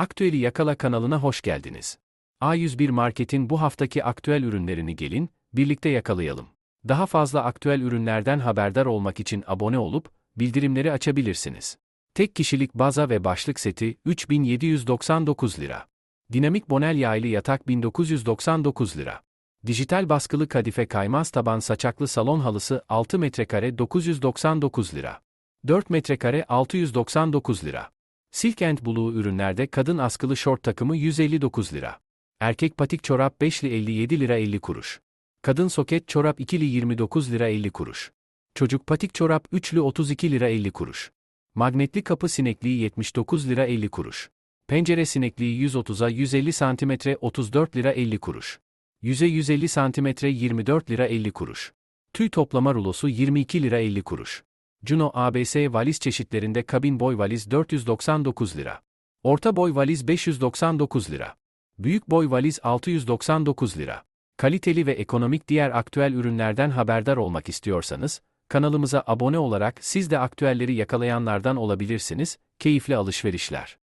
Aktüeli Yakala kanalına hoş geldiniz. A101 Market'in bu haftaki aktüel ürünlerini gelin, birlikte yakalayalım. Daha fazla aktüel ürünlerden haberdar olmak için abone olup, bildirimleri açabilirsiniz. Tek kişilik baza ve başlık seti 3799 lira. Dinamik bonel yaylı yatak 1999 lira. Dijital baskılı kadife kaymaz taban saçaklı salon halısı 6 metrekare 999 lira. 4 metrekare 699 lira. Silk Blue ürünlerde kadın askılı şort takımı 159 lira. Erkek patik çorap 5'li 57 lira 50 kuruş. Kadın soket çorap 2'li 29 lira 50 kuruş. Çocuk patik çorap 3'lü 32 lira 50 kuruş. Magnetli kapı sinekliği 79 lira 50 kuruş. Pencere sinekliği 130'a 150 cm 34 lira 50 kuruş. 100'e 150 cm 24 lira 50 kuruş. Tüy toplama rulosu 22 lira 50 kuruş. Juno ABS valiz çeşitlerinde kabin boy valiz 499 lira. Orta boy valiz 599 lira. Büyük boy valiz 699 lira. Kaliteli ve ekonomik diğer aktüel ürünlerden haberdar olmak istiyorsanız, kanalımıza abone olarak siz de aktüelleri yakalayanlardan olabilirsiniz, keyifli alışverişler.